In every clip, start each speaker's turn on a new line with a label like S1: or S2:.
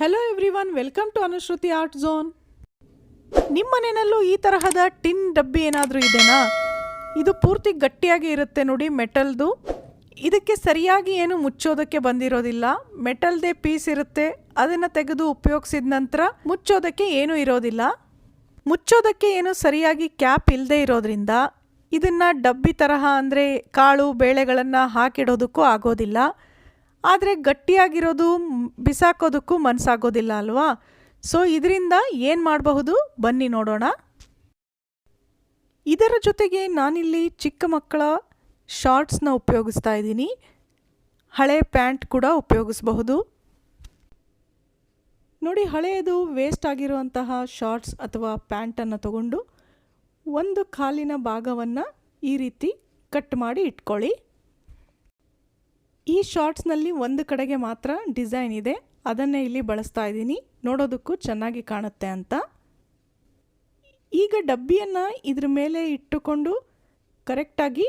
S1: Hello everyone welcome to Anushruti art zone ನಿಮ್ಮ ಮನೆಯಲ್ಲೂ ಈ ತರಹದ ಟಿನ್ ಡಬ್ಬಿ ಏನಾದರೂ ಇದೆನಾ? ಇದು ಪೂರ್ತಿ ಗಟ್ಟಿಯಾಗಿ ಇರುತ್ತೆ ನೋಡಿ ಮೆಟಲ್ದು. ಇದಕ್ಕೆ ಸರಿಯಾಗಿ ಏನು ಮುಚ್ಚೋದಕ್ಕೆ ಬಂದಿರೋದಿಲ್ಲ. ಮೆಟಲ್ದೇ ಪೀಸ್ ಇರುತ್ತೆ. ಅದನ್ನು ತೆಗೆದು ಉಪಯೋಗಿಸಿದ ನಂತರ ಮುಚ್ಚೋದಕ್ಕೆ ಏನೂ ಇರೋದಿಲ್ಲ. ಮುಚ್ಚೋದಕ್ಕೆ ಏನು ಸರಿಯಾಗಿ ಕ್ಯಾಪ್ ಇಲ್ಲದೆ ಇರೋದ್ರಿಂದ ಇದನ್ನು ಡಬ್ಬಿ ತರಹ ಅಂದರೆ ಕಾಳು, ಬೇಳೆಗಳನ್ನು ಹಾಕಿಡೋದಕ್ಕೂ ಆಗೋದಿಲ್ಲ. ಆದರೆ ಗಟ್ಟಿಯಾಗಿರೋದು ಬಿಸಾಕೋದಕ್ಕೂ ಮನಸ್ಸಾಗೋದಿಲ್ಲ ಅಲ್ವಾ? ಸೊ ಇದರಿಂದ ಏನು ಮಾಡಬಹುದು? ಬನ್ನಿ ನೋಡೋಣ. ಇದರ ಜೊತೆಗೆ ನಾನಿಲ್ಲಿ ಚಿಕ್ಕ ಮಕ್ಕಳ ಶಾರ್ಟ್ಸ್ನ ಉಪಯೋಗಿಸ್ತಾ ಇದ್ದೀನಿ. ಹಳೆ ಪ್ಯಾಂಟ್ ಕೂಡ ಉಪಯೋಗಿಸಬಹುದು. ನೋಡಿ, ಹಳೆಯದು ವೇಸ್ಟ್ ಆಗಿರುವಂತಹ ಶಾರ್ಟ್ಸ್ ಅಥವಾ ಪ್ಯಾಂಟನ್ನು ತಗೊಂಡು ಒಂದು ಕಾಲಿನ ಭಾಗವನ್ನು ಈ ರೀತಿ ಕಟ್ ಮಾಡಿ ಇಟ್ಕೊಳ್ಳಿ. ಈ ಶಾರ್ಟ್ಸ್ನಲ್ಲಿ ಒಂದು ಕಡೆಗೆ ಮಾತ್ರ ಡಿಸೈನ್ ಇದೆ. ಅದನ್ನೇ ಇಲ್ಲಿ ಬಳಸ್ತಾ ಇದ್ದೀನಿ. ನೋಡೋದಕ್ಕೂ ಚೆನ್ನಾಗಿ ಕಾಣುತ್ತೆ ಅಂತ. ಈಗ ಡಬ್ಬಿಯನ್ನು ಇದ್ರ ಮೇಲೆ ಇಟ್ಟುಕೊಂಡು ಕರೆಕ್ಟಾಗಿ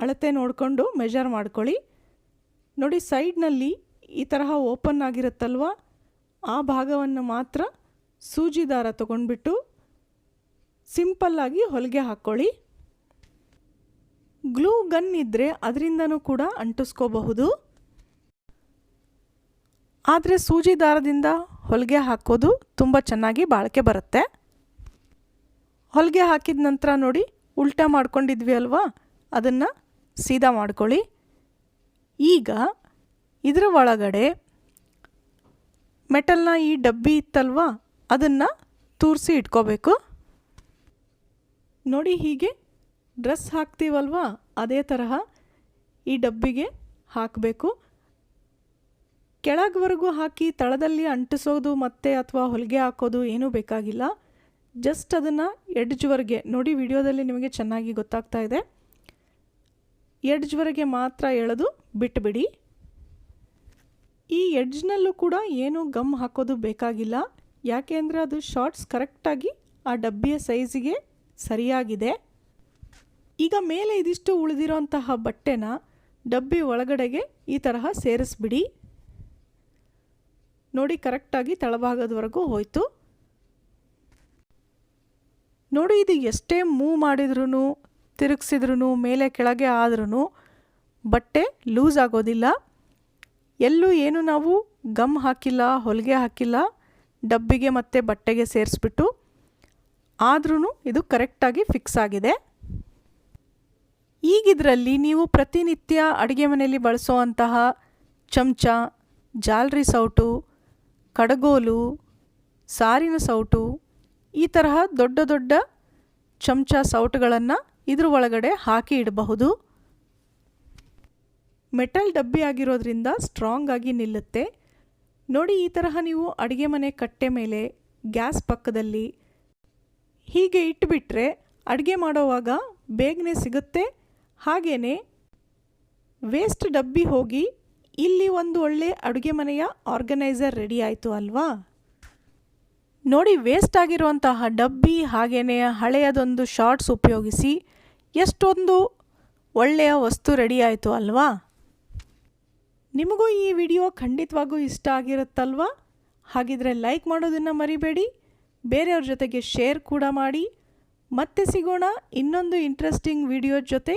S1: ಅಳತೆ ನೋಡಿಕೊಂಡು ಮೆಜರ್ ಮಾಡ್ಕೊಳ್ಳಿ. ನೋಡಿ, ಸೈಡ್ನಲ್ಲಿ ಈ ತರಹ ಓಪನ್ ಆಗಿರುತ್ತಲ್ವ? ಆ ಭಾಗವನ್ನು ಮಾತ್ರ ಸೂಜಿದಾರ ತಗೊಂಡ್ಬಿಟ್ಟು ಸಿಂಪಲ್ಲಾಗಿ ಹೊಲಿಗೆ ಹಾಕ್ಕೊಳ್ಳಿ. ಗ್ಲೂ ಗನ್ ಇದ್ದರೆ ಅದರಿಂದನೂ ಕೂಡ ಅಂಟಿಸ್ಕೋಬಹುದು. ಆದರೆ ಸೂಜಿ ದಾರದಿಂದ ಹೊಲಿಗೆ ಹಾಕೋದು ತುಂಬ ಚೆನ್ನಾಗಿ ಬಾಳಿಕೆ ಬರುತ್ತೆ. ಹೊಲಿಗೆ ಹಾಕಿದ ನಂತರ ನೋಡಿ ಉಲ್ಟಾ ಮಾಡ್ಕೊಂಡಿದ್ವಿ ಅಲ್ವಾ? ಅದನ್ನು ಸೀದಾ ಮಾಡ್ಕೊಳ್ಳಿ. ಈಗ ಇದರ ಒಳಗಡೆ ಮೆಟಲ್ನ ಈ ಡಬ್ಬಿ ಇತ್ತಲ್ವಾ? ಅದನ್ನು ತೂರಿಸಿ ಇಟ್ಕೋಬೇಕು. ನೋಡಿ ಹೀಗೆ ಡ್ರೆಸ್ ಹಾಕ್ತೀವಲ್ವ? ಅದೇ ತರಹ ಈ ಡಬ್ಬಿಗೆ ಹಾಕಬೇಕು. ಕೆಳಗವರೆಗೂ ಹಾಕಿ ತಳದಲ್ಲಿ ಅಂಟಿಸೋದು ಮತ್ತೆ ಅಥವಾ ಹೊಲಿಗೆ ಹಾಕೋದು ಏನೂ ಬೇಕಾಗಿಲ್ಲ. ಜಸ್ಟ್ ಅದನ್ನು ಎಡ್ಜ್ವರೆಗೆ ನೋಡಿ ವಿಡಿಯೋದಲ್ಲಿ ನಿಮಗೆ ಚೆನ್ನಾಗಿ ಗೊತ್ತಾಗ್ತಾ ಇದೆ. ಎಡ್ಜ್ವರೆಗೆ ಮಾತ್ರ ಎಳೆದು ಬಿಟ್ಟುಬಿಡಿ ಈ ಎಡ್ಜ್ನಲ್ಲೂ ಕೂಡ ಏನೂ ಗಮ್ ಹಾಕೋದು ಬೇಕಾಗಿಲ್ಲ. ಯಾಕೆ ಅಂದರೆ ಅದು ಶಾರ್ಟ್ಸ್ ಕರೆಕ್ಟಾಗಿ ಆ ಡಬ್ಬಿಯ ಸೈಜಿಗೆ ಸರಿಯಾಗಿದೆ. ಈಗ ಮೇಲೆ ಇದಿಷ್ಟು ಉಳಿದಿರೋಂತಹ ಬಟ್ಟೆನ ಡಬ್ಬಿ ಒಳಗಡೆಗೆ ಈ ತರಹ ಸೇರಿಸ್ಬಿಡಿ. ನೋಡಿ ಕರೆಕ್ಟಾಗಿ ತಳಭಾಗದವರೆಗೂ ಹೋಯಿತು. ನೋಡಿ ಇದು ಎಷ್ಟೇ ಮೂವ್ ಮಾಡಿದ್ರೂ ತಿರುಗಿಸಿದ್ರೂ ಮೇಲೆ ಕೆಳಗೆ ಆದ್ರೂ ಬಟ್ಟೆ ಲೂಸ್ ಆಗೋದಿಲ್ಲ. ಎಲ್ಲೂ ಏನು ನಾವು ಗಮ್ ಹಾಕಿಲ್ಲ, ಹೊಲಿಗೆ ಹಾಕಿಲ್ಲ, ಡಬ್ಬಿಗೆ ಮತ್ತು ಬಟ್ಟೆಗೆ ಸೇರಿಸ್ಬಿಟ್ಟು ಆದ್ರೂ ಇದು ಕರೆಕ್ಟಾಗಿ ಫಿಕ್ಸ್ ಆಗಿದೆ. ಈಗಿದ್ರಲ್ಲಿ ನೀವು ಪ್ರತಿನಿತ್ಯ ಅಡುಗೆ ಮನೆಯಲ್ಲಿ ಬಳಸುವಂತಹ ಚಮಚ, ಜಾಲ್ರಿ ಸೌಟು, ಕಡಗೋಲು, ಸಾರಿನ ಸೌಟು, ಈ ತರಹ ದೊಡ್ಡ ದೊಡ್ಡ ಚಮಚ ಸೌಟುಗಳನ್ನು ಇದ್ರ ಒಳಗಡೆ ಹಾಕಿ ಇಡಬಹುದು. ಮೆಟಲ್ ಡಬ್ಬಿ ಆಗಿರೋದ್ರಿಂದ ಸ್ಟ್ರಾಂಗ್ ಆಗಿ ನಿಲ್ಲುತ್ತೆ. ನೋಡಿ ಈ ತರಹ ನೀವು ಅಡುಗೆ ಮನೆ ಕಟ್ಟೆ ಮೇಲೆ, ಗ್ಯಾಸ್ ಪಕ್ಕದಲ್ಲಿ ಹೀಗೆ ಇಟ್ಬಿಟ್ರೆ ಅಡುಗೆ ಮಾಡೋವಾಗ ಬೇಗನೆ ಸಿಗುತ್ತೆ. ಹಾಗೆಯೇ ವೇಸ್ಟ್ ಡಬ್ಬಿ ಹೋಗಿ ಇಲ್ಲಿ ಒಂದು ಒಳ್ಳೆ ಅಡುಗೆ ಮನೆಯ ಆರ್ಗನೈಸರ್ ರೆಡಿ ಆಯಿತು ಅಲ್ವಾ? ನೋಡಿ ವೇಸ್ಟ್ ಆಗಿರುವಂತಹ ಡಬ್ಬಿ ಹಾಗೆಯೇ ಹಳೆಯದೊಂದು ಶಾರ್ಟ್ಸ್ ಉಪಯೋಗಿಸಿ ಎಷ್ಟೊಂದು ಒಳ್ಳೆಯ ವಸ್ತು ರೆಡಿ ಆಯಿತು ಅಲ್ವಾ? ನಿಮಗೂ ಈ ವಿಡಿಯೋ ಖಂಡಿತವಾಗೂ ಇಷ್ಟ ಆಗಿರುತ್ತಲ್ವಾ? ಹಾಗಿದ್ರೆ ಲೈಕ್ ಮಾಡೋದನ್ನು ಮರಿಬೇಡಿ, ಬೇರೆಯವ್ರ ಜೊತೆಗೆ ಶೇರ್ ಕೂಡ ಮಾಡಿ, ಮತ್ತೆ ಸಿಗೋಣ ಇನ್ನೊಂದು ಇಂಟ್ರೆಸ್ಟಿಂಗ್ ವಿಡಿಯೋ ಜೊತೆ.